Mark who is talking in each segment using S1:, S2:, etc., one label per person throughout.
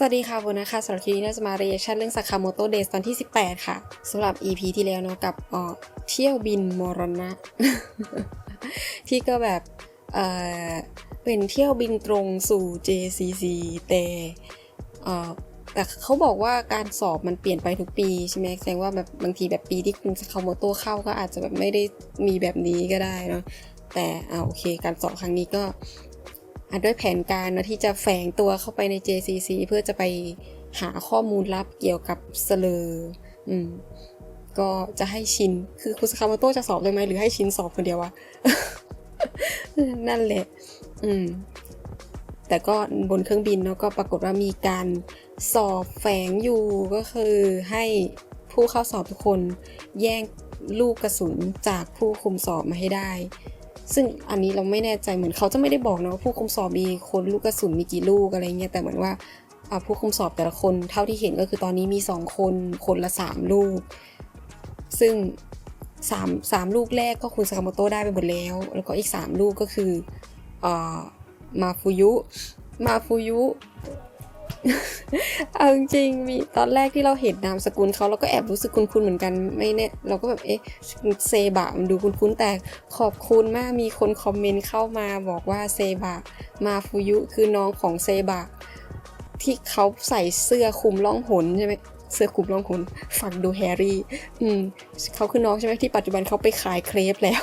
S1: สวัสดีค่ะโบนะคะสำหรับคลิปนี้เราจะมา reaction เรื่อง Sakamoto Days ตอนที่ 18 ค่ะสำหรับ EP ที่แล้วเนาะกับเออเที่ยวบินมรณะ ที่ก็แบบเออเป็นเที่ยวบินตรงสู่ JCC แต่เออแต่เขาบอกว่าการสอบมันเปลี่ยนไปทุกปีใช่ไหมแสดงว่าแบบบางทีแบบปีที่คุณ Sakamoto เข้าก็อาจจะแบบไม่ได้มีแบบนี้ก็ได้เนาะแต่เอาโอเค การสอบครั้งนี้ก็ ด้วยแผนการนะที่จะแฝงตัวเข้าไปใน JCC เพื่อจะไปหาข้อมูลลับเกี่ยวกับสเลอร์อืมก็จะให้ชิน คือคุณสคามาโตจะสอบได้ไหมหรือให้ชินสอบคนเดียววะ นั่นแหละ อืม แต่ก็บนเครื่องบินเนาะก็ปรากฏว่ามีการสอบแฝงอยู่ก็คือให้ผู้เข้าสอบทุกคนแย่งลูกกระสุนจากผู้คุมสอบมาให้ได้ ซึ่งอันนี้เราไม่แน่ใจเหมือนเขาจะไม่ได้บอกนะว่าผู้คุมสอบมีคนลูกกระสุนมีกี่ลูกอะไรเงี้ยแต่เหมือนว่าผู้คุมสอบแต่ละคนเท่าที่เห็นก็คือตอนนี้มีสองคนคนละสามลูก ซึ่งสามสามลูกแรกก็คุณสากาโมโตได้ไปหมดแล้ว แล้วก็อีกสามลูกก็คืออมาฟูยุมาฟูยุ เอาจริงมีตอนแรกที่เราเห็นนามสกุลเขาเราก็แอบรู้สึกคุ้นๆเหมือนกันไม่เนี่ยเราก็แบบเอ๊ะเซบะมันดูคุ้นๆแต่ขอบคุณมากมีคนคอมเมนต์เข้ามาบอกว่าเซบะมาฟูยุคือน้องของเซบะที่เขาใส่เสื้อคลุมล่องหนใช่ไหมเสื้อคลุมล่องหนฟังดูแฮร์รี่ อืมเขาคือน้องใช่ไหมที่ปัจจุบันเขาไปขายเครปแล้ว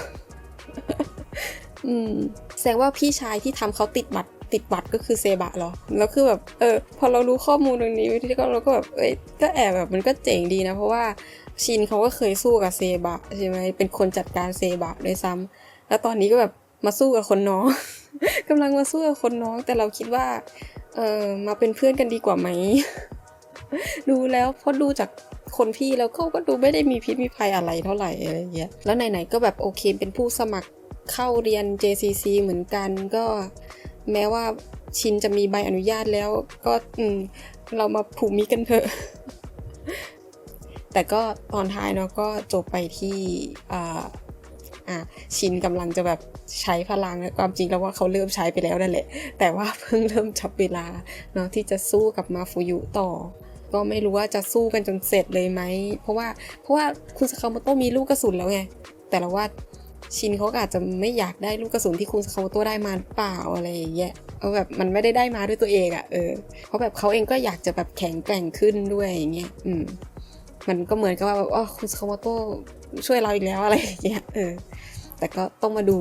S1: อืมแสดงว่าพี่ชายที่ทำเขาติดบัตร ติดบัตรก็คือเซบะหรอ แล้วคือแบบเออพอเรารู้ข้อมูลตรงนี้ที่ก็เราก็แบบเอ้ยก็แอบแบบมันก็เจ๋งดีนะ เพราะว่าชินเขาก็เคยสู้กับเซบะใช่ไหมเป็นคนจัดการเซบะด้วยซ้ำแล้วตอนนี้ก็แบบมาสู้กับคนน้องกำลังมาสู้กับคนน้อง แต่เราคิดว่าเออมาเป็นเพื่อนกันดีกว่าไหมดูแล้วเพราะดูจากคนพี่แล้วเขาก็ดูไม่ได้มีพิษมีภัยอะไรเท่าไหร่อะไรอย่างเงี้ยแล้วไหนๆก็แบบโอเคเป็นผู้สมัครเข้าเรียน JCC เหมือนกันก็ แม้ว่าชินจะมีใบอนุญาตแล้วก็อืมเรามาผูกมิตรกันเถอะ แต่ก็ตอนท้ายเนาะก็จบไปที่อ่าอะชินกำลังจะแบบใช้พลังความจริงแล้วว่าเขาเริ่มใช้ไปแล้วนั่นแหละ แต่ว่าเพิ่งเริ่มจับเวลาเนาะที่จะสู้กับมาฟูยุต่อ ก็ไม่รู้ว่าจะสู้กันจนเสร็จเลยไหม เพราะว่าเพราะว่าคุณสคาโมโตมีลูกกระสุนแล้วไง แต่เราว่า ชินเขาอาจจะไม่อยากได้ลูกกระสุนที่คุณคาโมโตได้มาเปล่าอะไรอย่างเงี้ยเอาแบบมันไม่ได้ได้มาด้วยตัวเองอะ่ะเออเพราะแบบเขาเองก็อยากจะแบบแข็งแกร่งขึ้นด้วยอย่างเงี้ยอืมมันก็เหมือนกับว่าแบบอ๋อคุณสคาโมโตช่วยเราอีกแล้วอะไรอย่างเงี้ยเออแต่ก็ต้องมาดู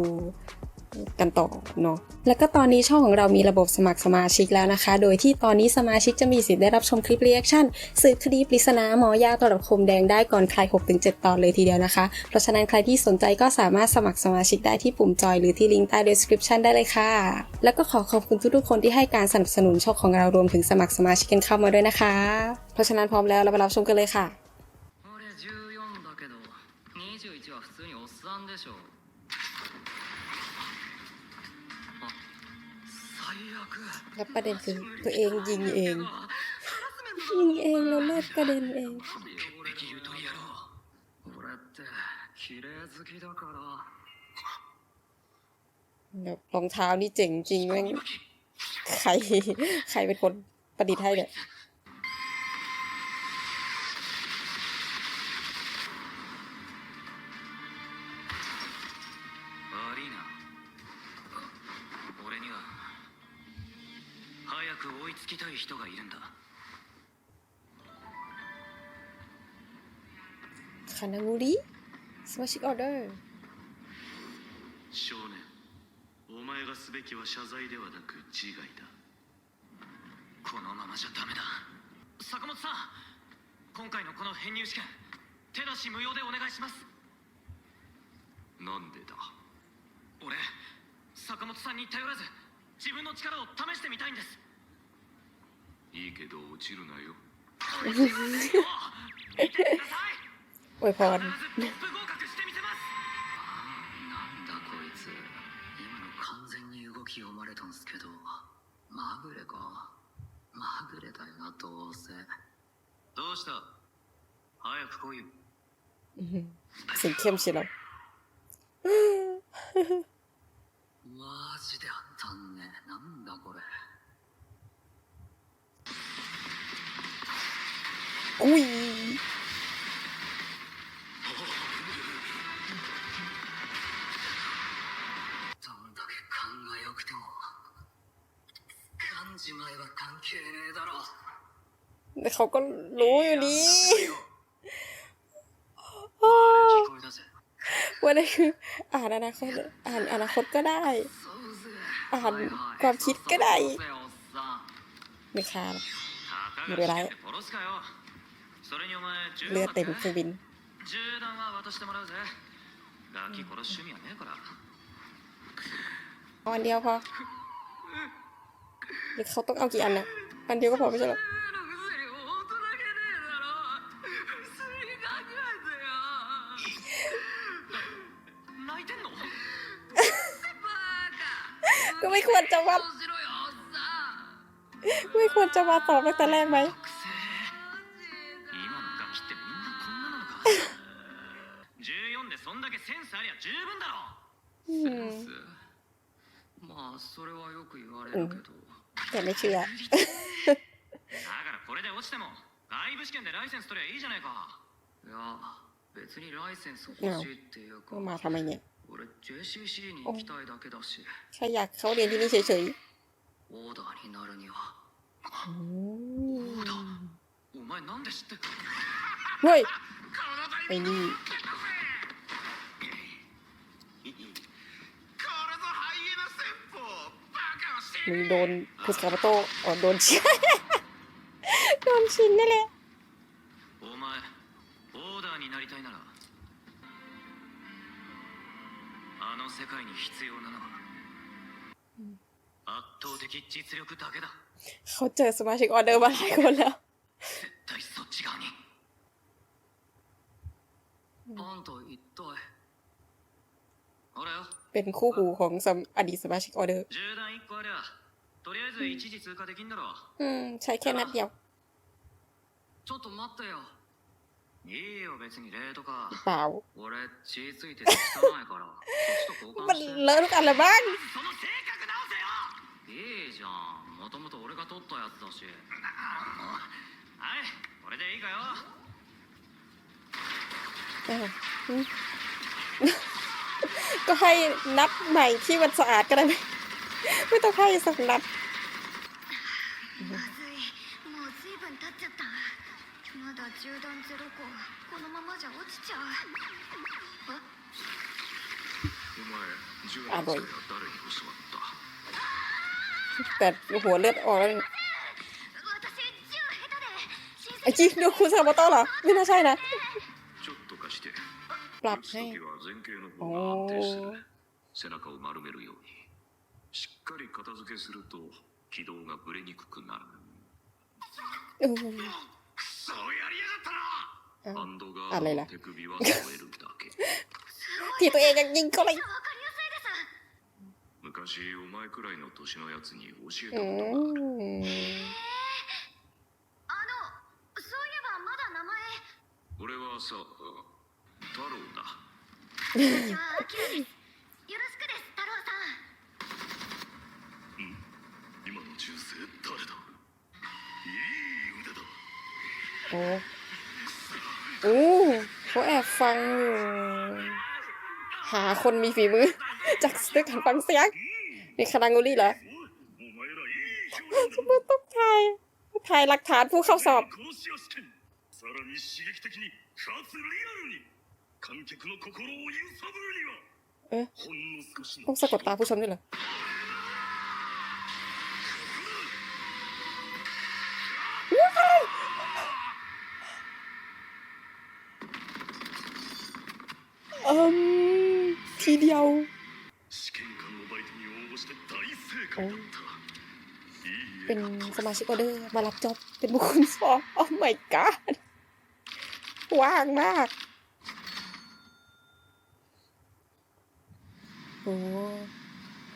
S1: กันต่อเนาะ แล้วก็ตอนนี้ช่องของเรามีระบบสมัครสมาชิกแล้วนะคะ โดยที่ตอนนี้สมาชิกจะมีสิทธิ์ได้รับชมคลิปรีแอคชั่นสืบคดีปริศนาหมอยาตลับคมแดงได้ก่อนใคร 6-7 ตอนเลยทีเดียวนะคะ เพราะฉะนั้นใครที่สนใจก็สามารถสมัครสมาชิกได้ที่ปุ่มจอยหรือที่ลิงก์ใต้ description ได้เลยค่ะ แล้วก็ขอขอบคุณทุกๆคนที่ให้การสนับสนุนช่องของเรารวมถึงสมัครสมาชิกกันเข้ามาด้วยนะคะ เพราะฉะนั้นพร้อมแล้วเราไปรับชมกันเลยค่ะ
S2: 俺14だけど21は普通におっさんでしょ
S1: แล้วประเด็นคือตัวเองยิงเอง ยิงเองแล้วเลือประเด็นเองแบบรองเท้านี่เจ๋งจริงแม่งใคร ใครเป็นคนประดิษฐ์ให้เนี่ย Kanang Uri?
S3: 少年、お前がすべきは謝罪ではなく自害だ。
S2: このままじゃダメだ。坂本さん、今回のこの編入試験、手出し無用でお願いします。
S3: なんでだ
S2: 俺、坂本さんに頼らず、自分の力を試してみたいんです。
S3: いいけど落ちるなよ。
S2: 見てください
S1: อวยพร
S2: 必ずトップ合格してみせますなんだこいつ今の完全に動き読まれたんすけどまぐれかまぐれだよなどうせどうした早く来いよ
S1: อื้อหือเสียงเข้มเชียว
S2: マジであったんねなんだこれ
S1: อุ้ย เขาก็รู้อยู่ดีวันนี้คือ อ่านอนาคตอ่านอนาคตก็ได้ อ่านความคิดก็ได้ไม่คา
S3: ไม่เป็นไร
S1: เลือดเต็มเคองบินอันเดียวพอหรือเขาต้องเอากี่อันนะอันเดียวก็พอไม่ใช่หรอ ควรจะวัด
S2: どうしろよおっさん
S1: ไม่ควรจะมาตอบตั้งแต่แรกไหม
S3: 学生今のガキってみんなこんななのか14でそんだけセンスありゃ十分だろ
S1: อืม
S2: センスまあそれはよく言われるけど、
S1: แต่ไม่เชื่อ
S3: だからこれで落ちても外部試験でライセンス取りゃいいじゃないか
S2: いや別にライセンス欲しいっていうか
S1: มาทำไมเนี่ย
S2: 俺 JCC に行 โอ้
S1: แค่อยากเขาเรียนที่นี่เฉยๆ
S2: โอ้
S1: เฮ้ยไอ้นี่มึงโดนพุสคาปโตโดนชินโดนชินนั่นแหละ
S3: 世界に必要なのは圧倒的実力だけだ
S1: เขาเจอสมาชิกออเดอร์มาหลายคนแล้ว
S3: 絶対そっち側に
S2: あんた一体あれよ
S1: เป็นคู่หูของสมอดีตสมาชิกออเดอร์
S3: 銃弾1個ありゃとりあえず一時通過できんだろ
S1: อืม ใช้แค่นัดเดียว
S2: ちょっと待ってよ
S3: いいよ別にレートか
S1: เปล่า
S2: 俺血ついてて汚いからそっちと交
S1: มัน
S2: 換して
S1: เลอะทุกอันเลยบ้าง
S3: その性格直せよ
S2: いいじゃんもともと俺が取ったやつだし
S3: はいこれでいいかよ
S1: อ้าวอืม ก็ให้นัดใหม่ที่มันสะอาดก็ได้ไหม ไม่ต้องให้สักนัด
S4: じゃ落ちちゃうえ
S3: お前銃
S1: あごい
S3: の使いは誰に教わった
S1: แต่หัวเลือดออกแล้วเนี่ย
S4: 私銃下手で親
S1: ไอ้จีดูคุณซาบาโต้เหรอ ไม่น่าใช่นะ
S3: ちょっと貸して
S1: ปรับ
S3: 撃つ
S1: ให้
S3: 時は前傾の方
S1: お
S3: が安定す
S1: ー
S3: る背中を丸めるようにしっかり片付けすると軌道がぶれにくくなる
S1: อืม
S3: そうやりやがったなハンドガ
S1: あれら
S3: ードの手首は止めるだけ
S1: ที่ตัวเองยังยิงเขาเลย
S4: わかりやすいです
S3: 昔お前くらいの年のやつに教え
S1: อื
S3: たことがある
S1: ม
S4: あのそういえばまだ名前
S3: 俺はさ太郎だ
S4: 私はアキラですよろしくです太郎さん
S3: 今の銃声誰だいい腕だ
S1: โ อู้เขาแอบฟังอยู่หาคนมีฝีมือ จากสตึกหันฟังเสียงนี่คารังโกลี่เหรอ
S3: ฉัน
S1: ไมต้องถ่ายถ่ายหลักฐานผู้เข้าสอบเอ๊ะต้องสะกดตาผู้ชมด้วยเหรอ เป็นสมาชิกออเดอร์มารับจ็อบเป็นบุคคลสองโอ้ my god ว่างมาก โอ้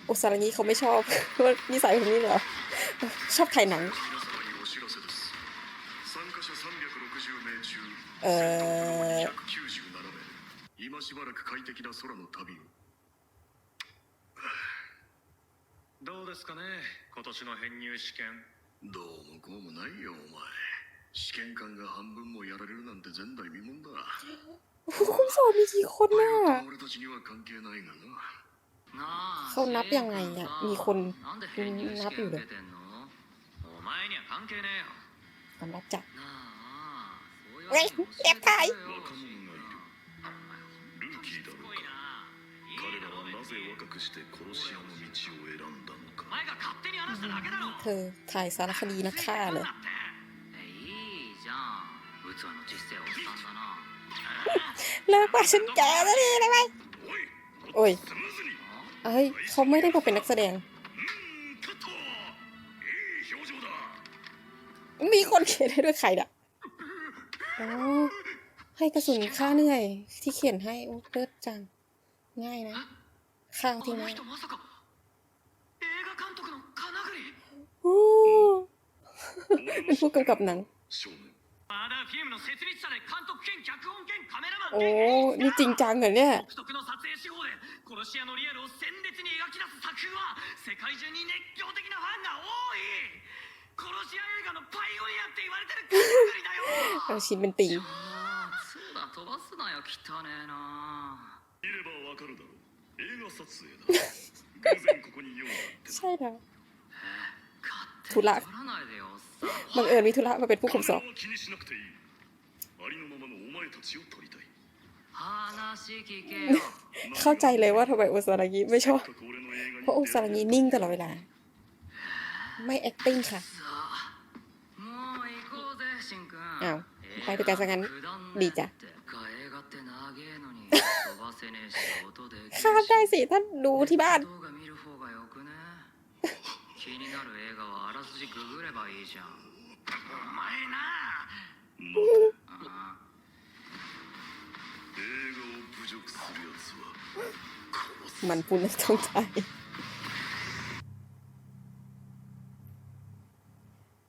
S1: โอซารงนี้เขาไม่ชอบว่านิสัยแบบนี้เหรอ ชอบถ่ายหนัง
S3: เอ่อ どうですかね今年の編入試験どうもこうもないよお前
S5: 試験官が半分もやられるなんて前代未聞だ
S1: ผู้คุมสอบมีกี่คน
S5: パイ
S1: น่ะ
S5: ロットの俺たちには関係ないがな
S2: なあ
S1: เขานับยังไงอะมีคน
S2: なんで編入試
S1: นับอยู่
S2: 験
S1: เล
S2: 受
S1: ย
S2: けてんの
S3: お前には関係ねえよ
S1: ความรับจับ
S2: なあそういう
S1: เฮ้ย
S2: わけにも
S1: แอบถ่าย
S5: 若者がいるルーキーだろうか彼らはな ぜ若くして殺し屋の道を選んだのか
S3: お前が勝手に話しただけだろ
S1: เธอถ่ายสารคดีนักฆ่าเลย
S2: えいいじゃん器の実勢おっさんだな
S1: เลิกว่าฉันแก่แล้วนี่ได้ไหม
S5: おい
S1: โอ้ย
S5: スムーズに
S1: เอ้ยเขาไม่ได้มาเป็นนักแสดง
S5: うーんカットいい表情だ
S1: มีคนเขียนให้ด้วยใครด่ะอ๋อให้กระสุนค่าเหนื่อย ที่เขียนให้โอ้เลิศจัง ง่ายนะ ข้า
S3: ง
S1: ที่
S3: นั่
S1: งเป็นผู้กำกับหนัง โอ้ นี่จริงจังเหรอเนี่ยเอาชินเป็นติง ใช่
S2: นะธุระ
S1: บังเอิญมีธุระมาเป็นผู้คุมสอบเข้าใจเลยว่าทำไมโอซารางิไม่ชอบ เพราะโอซารางินิ่งตลอดเวลา ไม่ acting ค่ะอ้าวใครเป็นกันซะงั้น ดีจ้ะ
S2: か映画って長えのに飛ばせねえし音できるし
S1: ข้ามได้สิถ้าดูที่บ้าน
S2: 動画見る方がよくね気になる映画はあらすじググればいいじゃん
S3: お前な
S2: あ
S5: 映画を侮辱するやつは殺す
S1: มันพูดในท้องใจ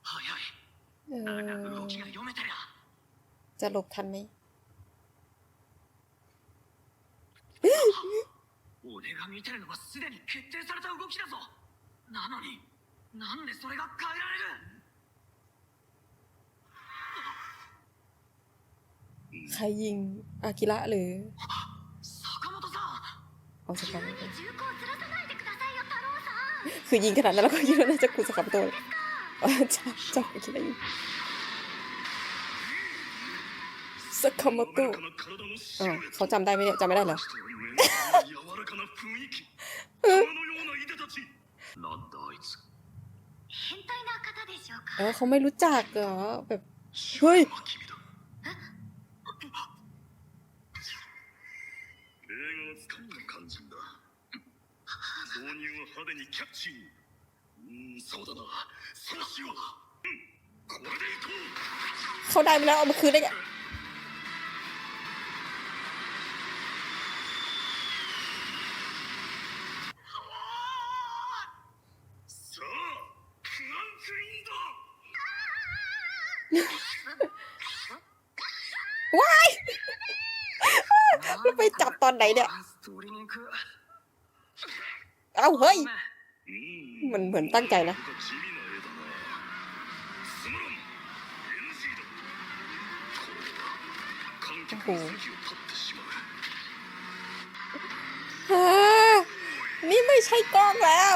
S3: 早い
S1: เอ
S3: なんか
S1: อ
S3: 動きが読めてりゃ
S1: จะหลบทันไหม
S3: 俺が見てるのはすでに決定された動きだぞなのになんでそれが変えられる
S1: ใครยิงอากิระหรือ
S3: 坂本さん
S1: เอาสกัม
S4: 銃口ずらさないでくださいよ太郎さん
S1: คือยิงขนาดนั้นแล้วก็คิดว่าน่าจะคุสกัมโตเลยอ๋อจ้าจ้าอากิระยิง สคามาตุเขาจำได้ไหมเนี่ยจำไม่ได้เหรอเออเขาไม่รู้จักเหรอแบบเฮ้ยเขาได้ไปแล้วเอามาคืนได้ไง ว้าย
S2: มัน
S1: ไปจับตอนไหนเนี่ย เอาเฮ้ย มันเหมือนตั้งใจนะ
S5: โอ้
S1: โหนี่ไม่ใช่กล้องแล้ว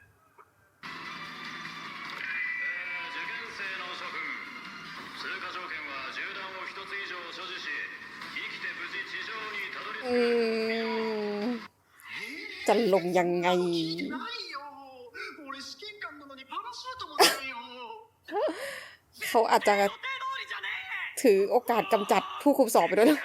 S1: จะลงยังไง เขาอาจจะถือโอกาสกำจัดผู้คุมสอบไปด้วยนะ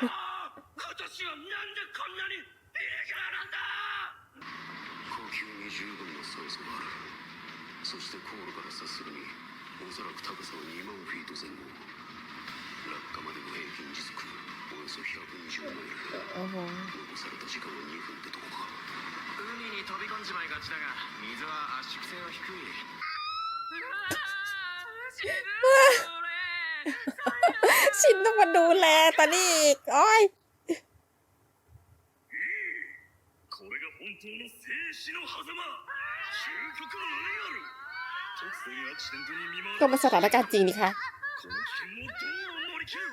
S5: おそらく高さは2万フィート前後落下までの平均時速 およそ120マイル
S1: โอ้โห
S5: 残された時間は2分ってとこか
S6: 海に飛び込んじまいがちだが水は圧縮性は低い
S1: ชินต้องมาดูแลตอนนี้อีกโอ้ย
S5: これが本当の生死の狭間究極のエアル突然アクシデントに見舞われ
S1: ก็มาสถานการณ์จริงนี่คะ
S5: この危険をどう乗り切る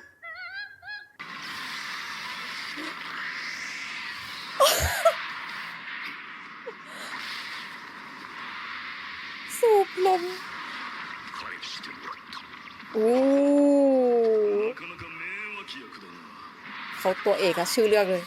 S1: สูบลม โอ้เขาตัวเอกอะชื่อเรื่องเลย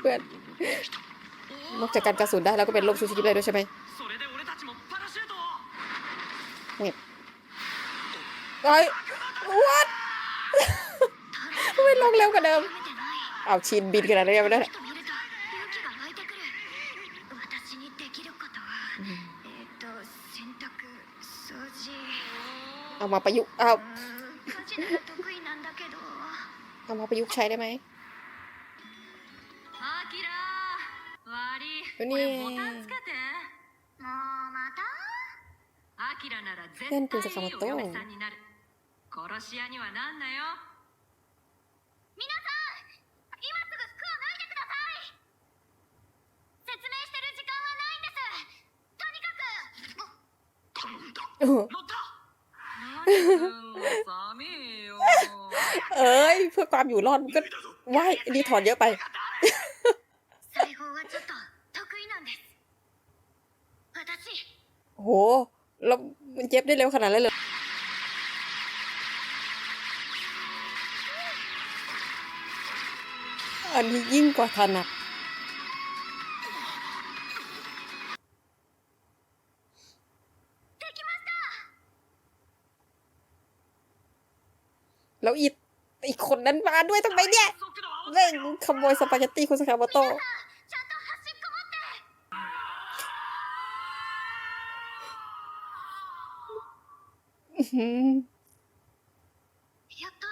S1: เพื่อนนอกจากการกระสุนได้แล้วก็เป็นลมชูชีพได้ด้วยใช่ไหมเนี่ยไอ้วัดไม่ลงเร็วกว่าเดิม เอาชินบินขนาดนี้ไม่ได้เอามาประยุกเอาเอามาประยุกใช้ได้ไหม
S7: い
S1: これ
S7: これボタンつけて
S4: もうまた
S7: アキラなら絶
S1: ペンと坂
S7: 対いい
S1: 本
S7: お嫁さんになる殺し屋にはなんなよ
S4: 皆さん今すぐ服を脱いでください説明してる時間はないんですとにかく
S5: 頼んだ
S1: เออ
S3: 乗った
S7: 何すんの寒いよ
S1: เอ้ย เพื่อความอยู่รอดมันก็ว่ายอันนี้ถอนเยอะไป โห แล้วมันเจ็บได้เร็วขนาดนั้นเลยอันนี้ยิ่งกว่าถนัดแล้วอีกอีกคนนั้นมาด้วยทำไมเนี่ยเร่งขโมยสปาเกตตี้คุณสคาโบโต
S4: やっと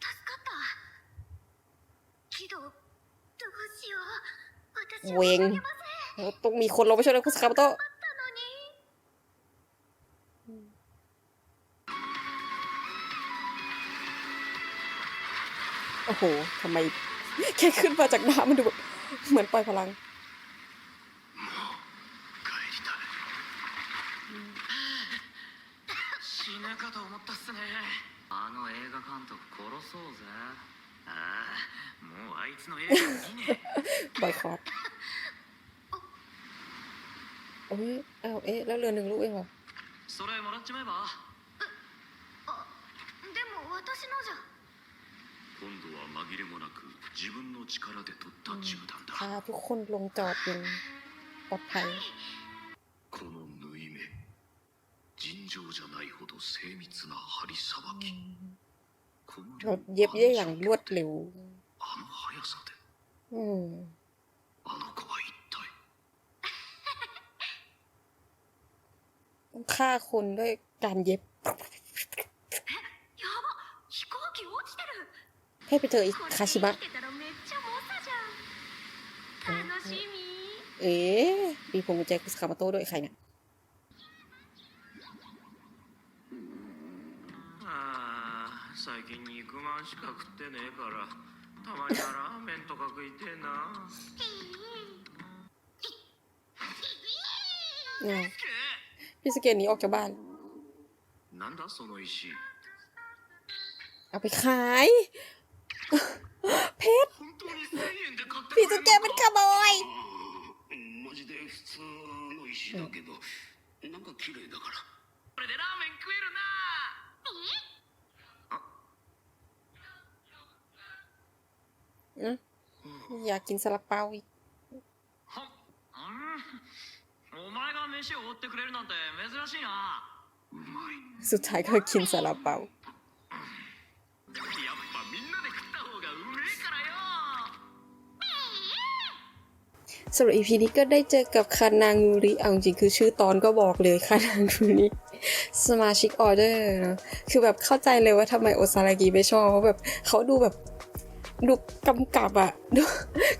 S4: 助かったけどどうしよう私は
S1: เวง
S4: 泳げません
S1: แล้วต้องมีคนลงไปช่วยคุณสคาโมโต้
S4: だったのに
S1: โอ้โห ทำไม แค่ขึ้นมาจากน้ำมันดูแบบเหมือนปล่อยพลัง
S3: 死ぬかと思ったっすね
S2: あの映画監督殺そうぜ
S3: ああもうあいつの映画見ね
S1: บอยคอรเอ้ยอ้าวเอ๊ะ แล้วเรือหนึ่งลูกเองเหรอ
S3: えそれもらっちまえば
S4: あでも私のじゃ
S5: 今度は紛れもなく自分の力で取った銃弾だ、
S1: พาทุกคนลงจอดอย่างปลอดภัย
S5: この縫い目尋 常じゃないほど精密な針さばき、この
S1: เราเย็บได้อย่างรวดเร็ว
S5: あの速さで
S1: อืม
S5: あの子は一体
S1: ต้องฆ่าคนด้วยการเย็บ
S4: やば飛行機落ちてる
S1: ให้ไปเจออีก
S4: これで
S1: คาชิมะ
S4: 生きてたらめっちゃ猛者じゃん楽しみ
S1: เอ๊ะมีพวงกุญแจคุสคามาโต้ด้วยใครเนี่ย
S6: んしか食ってねえからたまにはラーメンとか食いてえな
S1: อืมพี่สเกตหนีออกจากบ้าน
S6: なんだその石
S1: เอาไปขาย เพชร
S5: 本当に1000円で買って
S1: พี่สเกตเป็นขโมย
S5: マジで普通の石だけど、なんか綺麗だから
S3: これでラーメン食えるな
S1: อยากกินซาลาเปาอีกสุดท้ายก็กินซาลาเปาสำหรับอีพีนี้ก็ได้เจอกับคานางูริเอาจริงคือชื่อตอนก็บอกเลยคานางูริสมาชิกออเดอร์นะคือแบบเข้าใจเลยว่าทำไมโอซารากิไม่ชอบเพราะแบบเขาดูแบบ ดูกำกับอะดู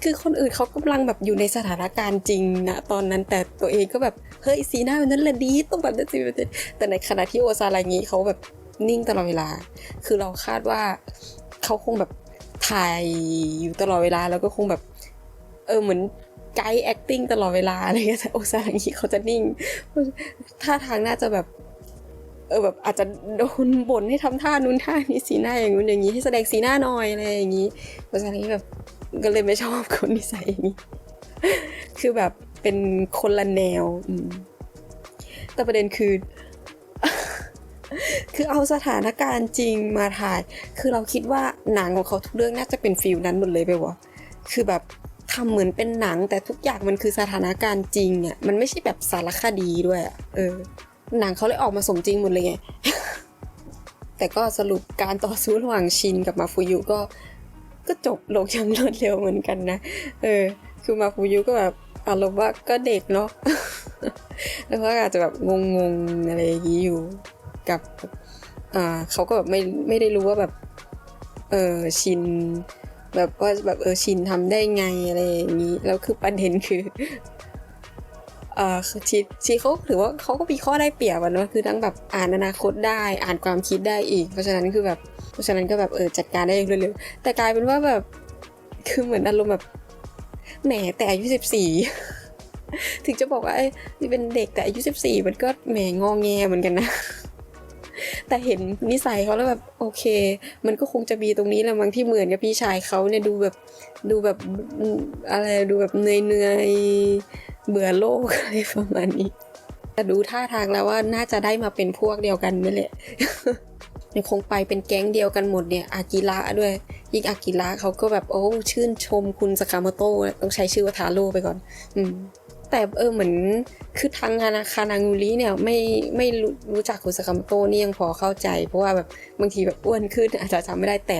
S1: คือคนอื่นเขากำลังแบบอยู่ในสถานการณ์จริงนะตอนนั้นแต่ตัวเองก็แบบ เฮ้ยสีหน้าแบบนั้นแหละดีต้องแบบนั้นสิแบบนั้นแต่ในขณะที่โอซารากิเขาแบบนิ่งตลอดเวลา คือเราคาดว่าเขาคงแบบถ่ายอยู่ตลอดเวลาแล้วก็คงแบบ เออเหมือนไกด์ acting ตลอดเวลาอะไรเงี้ยแต่โอซาอย่างนี้เขาจะนิ่งท่าทางน่าจะแบบ เออแบบอาจจะโดนบ่นให้ทำท่านู้นท่านี้สีหน้าอย่างนู้นอย่างนี้ให้แสดงสีหน้าหน่อยอะไรอย่างนี้โอซาอย่างนี้แบบก็เลยไม่ชอบคนนิสัยอย่างนี้ คือแบบเป็นคนละแนวแต่ประเด็นคือ คือเอาสถานการณ์จริงมาถ่าย คือเราคิดว่าหนังของเขาทุกเรื่องน่าจะเป็นฟิลนั้นหมดเลยไปวะคือแบบทำเหมือนเป็นหนังแต่ทุกอย่างมันคือสถานการณ์จริงอะมันไม่ใช่แบบสารคดีด้วยอะเออ หนังเขาเลยออกมาสมจริงหมดเลยไง แต่ก็สรุปการต่อสู้ระหว่างชินกับมาฟูยุก็ ก็จบลงอย่างรวดเร็วเหมือนกันนะ เออ คือมาฟูยุก็แบบอารมณ์ว่าก็เด็กเนาะ แล้วก็อาจจะแบบงงๆอะไรอย่างนี้อยู่กับอ่าเขาก็แบบไม่ไม่ได้รู้ว่าแบบ เออชิน แบบว่าแบบเออชินทำได้ไงอะไรอย่างนี้ แล้วคือประเด็นคือ เออคือชีชีเขาถือว่าเขาก็มีข้อได้เปรียบอะเนาะคือทั้งแบบอ่านอนาคตได้ อ่านความคิดได้อีก เพราะฉะนั้นคือแบบเพราะฉะนั้นก็แบบเออจัดการได้เร็วๆแต่กลายเป็นว่าแบบคือเหมือนอารมณ์แบบแหมแต่อายุสิบสี่ถึงจะบอกว่าไอ้เป็นเด็กแต่อายุสิบสี่มันก็แหมงองแงเหมือนกันนะแต่เห็นนิสัยเขาแล้วแบบโอเค มันก็คงจะมีตรงนี้แหละมั้งที่เหมือนกับพี่ชายเขาเนี่ยดูแบบดูแบบอะไรดูแบบเหนื่อยเนื่อย เบื่อโลกอะไรประมาณนี้แต่ดูท่าทางแล้วว่าน่าจะได้มาเป็นพวกเดียวกันนี่แหละยังคงไปเป็นแก๊งเดียวกันหมดเนี่ย อากิระด้วย ยิ่งอากิระเขาก็แบบโอ้ชื่นชมคุณสากาโมโตะต้องใช้ชื่อว่าทาโร่ไปก่อน อืม แต่เออเหมือนคือทางงานาคานางูริเนี่ยไม่ไม่รู้จักคุณสากาโมโตะนี่ยังพอเข้าใจ เพราะว่าแบบบางทีแบบอ้วนขึ้นอาจจะจำไม่ได้แต่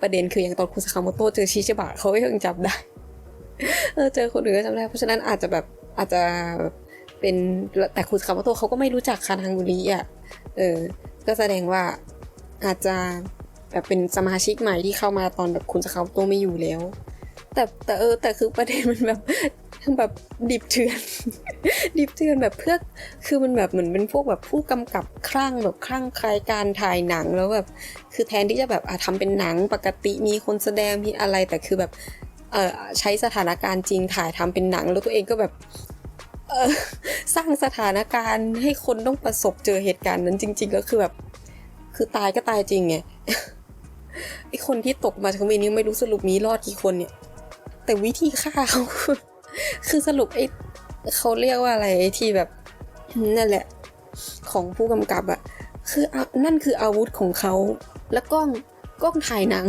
S1: ประเด็นคืออย่างตอนคุณสากาโมโตะเจอชิชิบะเขาก็ยังจำได้ เออเจอคนอื่นก็จำได้เพราะฉะนั้นอาจจะแบบ อาจจะเป็นแต่คุณสากาโมโตเขาก็ไม่รู้จักคานางูริอะเออก็แสดงว่าอาจจะแบบเป็นสมาชิกใหม่ที่เข้ามาตอนแบบคุณสากาโมโตไม่อยู่แล้ว แต่แต่เออแต่คือประเด็นมันแบบแบบดิบเถื่อน ดิบเถื่อนแบบเพื่อคือมันแบบเหมือนเป็นพวกแบบผู้กำกับคลั่งแบบคลั่งใครการถ่ายหนังแล้วแบบคือแทนที่จะแบบอะทำเป็นหนังปกติมีคนแสดงมีอะไรแต่คือแบบ ใช้สถานการณ์จริงถ่ายทำเป็นหนัง แล้วตัวเองก็แบบสร้างสถานการณ์ให้คนต้องประสบเจอเหตุการณ์นั้นจริง ๆ ก็คือแบบ คือตายก็ตายจริงไงไอคนที่ตกมาจากเครื่องบินนี้ไม่รู้สรุปมีรอดกี่คนเนี่ย แต่วิธีฆ่าเขาคือสรุปไอเขาเรียกว่าอะไรไอที่แบบนั่นแหละ ของผู้กำกับอะคือเอานั่นคืออาวุธของเขา แล้วกล้องกล้องถ่ายหนัง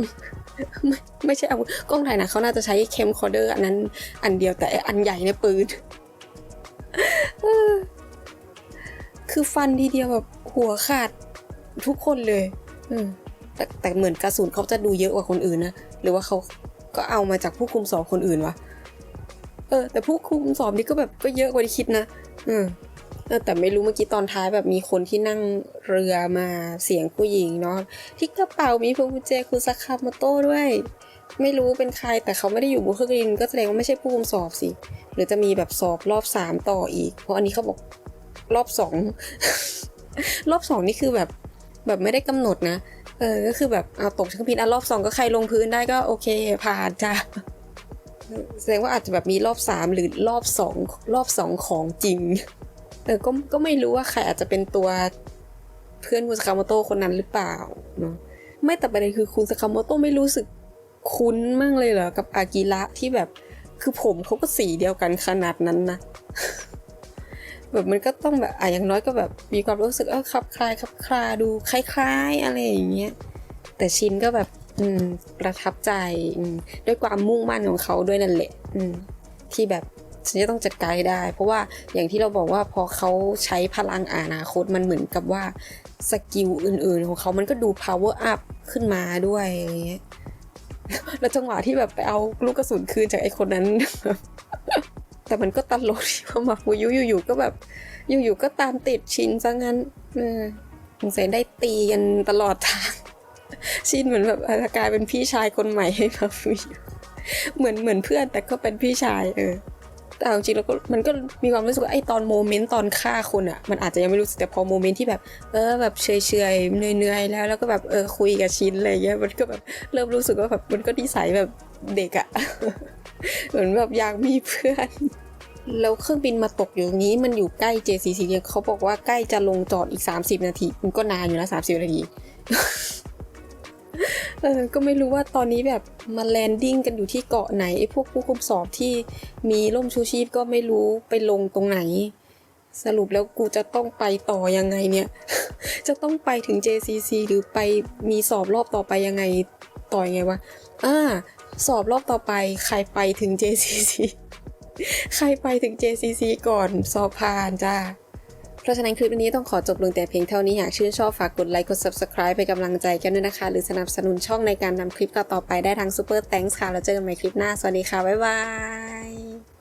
S1: ไม่ไม่ใช่อาวุธกล้องถ่ายหนังเขาน่าจะใช้เคมคอเดอร์อันนั้น อันเดียวแต่อันใหญ่เนี่ยปืนคือฟันทีเดียวแบบหัวขาดทุกคนเลย อืแต่แต่เหมือนกระสุนเขาจะดูเยอะกว่าคนอื่นนะหรือว่าเขาก็เอามาจากผู้คุมสอบคนอื่นวะเออ แต่ผู้คุมสอบนี่ก็แบบก็เยอะกว่าที่คิดนะออเออ แต่ไม่รู้เมื่อกี้ตอนท้ายแบบมีคนที่นั่งเรือมาเสียงผู้หญิงเนาะที่กระเป๋ามีพวงกุญแจคุณซาคาโมโต้ด้วย ไม่รู้เป็นใครแต่เขาไม่ได้อยู่บนเครื่องบิน ก็แสดงว่าไม่ใช่ผู้คุมสอบสิ หรือจะมีแบบสอบรอบสามต่ออีก เพราะอันนี้เขาบอกรอบสองรอบสองนี่คือแบบแบบไม่ได้กำหนดนะ เออ ก็คือแบบเอาตกเครื่องบินอะรอบสองก็ใครลงพื้นได้ก็โอเคผ่านจ้าแสดงว่าอาจจะแบบมีรอบสามหรือรอบสองรอบสองของจริง เออก็ก็ไม่รู้ว่าใครอาจจะเป็นตัวเพื่อนคุณสคาโมโต้คนนั้นหรือเปล่าเนาะไม่แต่ประเด็นคือคุณสคาโมโต้ไม่รู้สึกคุ้นมั่งเลยเหรอ กับอากิระที่แบบคือผมเขาก็สีเดียวกันขนาดนั้นนะ แบบมันก็ต้องแบบอะอย่างน้อยก็แบบมีความรู้สึกเออคลับคลายคลับคลาดูคล้ายๆ อะไรอย่างเงี้ยแต่ชินก็แบบ อืม ประทับใจ อืม ด้วยความมุ่งมั่นของเขาด้วยนั่นแหละ อืม ที่แบบ ฉันจะต้องจัดการให้ได้ เพราะว่าอย่างที่เราบอกว่าพอเขาใช้พลังอนาคตมันเหมือนกับว่าสกิลอื่น ๆ ของเขามันก็ดู power up ขึ้นมาด้วยอะไรเงี้ยแล้วจังหวะที่แบบไปเอาลูกกระสุนคืนจากไอ้คนนั้น แต่มันก็ตลกที่ว่ามาฟูยุอยู่ๆก็แบบ อยู่ๆก็ตามติดชินซะงั้นเออสงสัยได้ตีกันตลอดทาง ชินเหมือนแบบออกลายเป็นพี่ชายคนใหม่ให้มาฟูยุเหมือนเหมือนเพื่อนแต่ก็เป็นพี่ชายเออ แต่เอาจริงๆแล้วก็มันก็มีความรู้สึกว่าไอ้ตอนโมเมนต์ตอนฆ่าคนอะมันอาจจะยังไม่รู้สึกแต่พอโมเมนต์ที่แบบเออแบบเฉยๆเหนื่อยๆแล้วแล้วก็แบบเออคุยกับชินอะไรเงี้ยมันก็แบบเริ่มรู้สึกว่าแบบมันก็นิสัยแบบเด็กอะเหมือนแบบอยากมีเพื่อนแล้วเครื่องบินมาตกอยู่ตรงนี้มันอยู่ใกล้ JCC เนี่ยเขาบอกว่าใกล้จะลงจอดอีก 30 นาที มันก็นานอยู่นะ30 นาที เออก็ไม่รู้ว่าตอนนี้แบบมาแลนดิ้งกันอยู่ที่เกาะไหนไอ้พวกผู้คุมสอบที่มีร่มชูชีพก็ไม่รู้ไปลงตรงไหน สรุปแล้วกูจะต้องไปต่อยังไงเนี่ย จะต้องไปถึง JCC หรือไปมีสอบรอบต่อไปยังไงต่อยังไงวะอ่าสอบรอบต่อไปใครไปถึง JCC ใครไปถึง JCC ก่อนสอบผ่านจ้า ราะฉะนั้นคลิปนี้ต้องขอจบลงแต่เพียงเท่านี้หากชื่นชอบฝากกดไลค์กด subscribe เป็นกำลังใจกันด้วยนะคะ หรือสนับสนุนช่องในการนำคลิปต่อไปได้ทาง Super Thanks ค่ะ แล้วเจอกันใหม่คลิปหน้า สวัสดีค่ะ บ๊ายบาย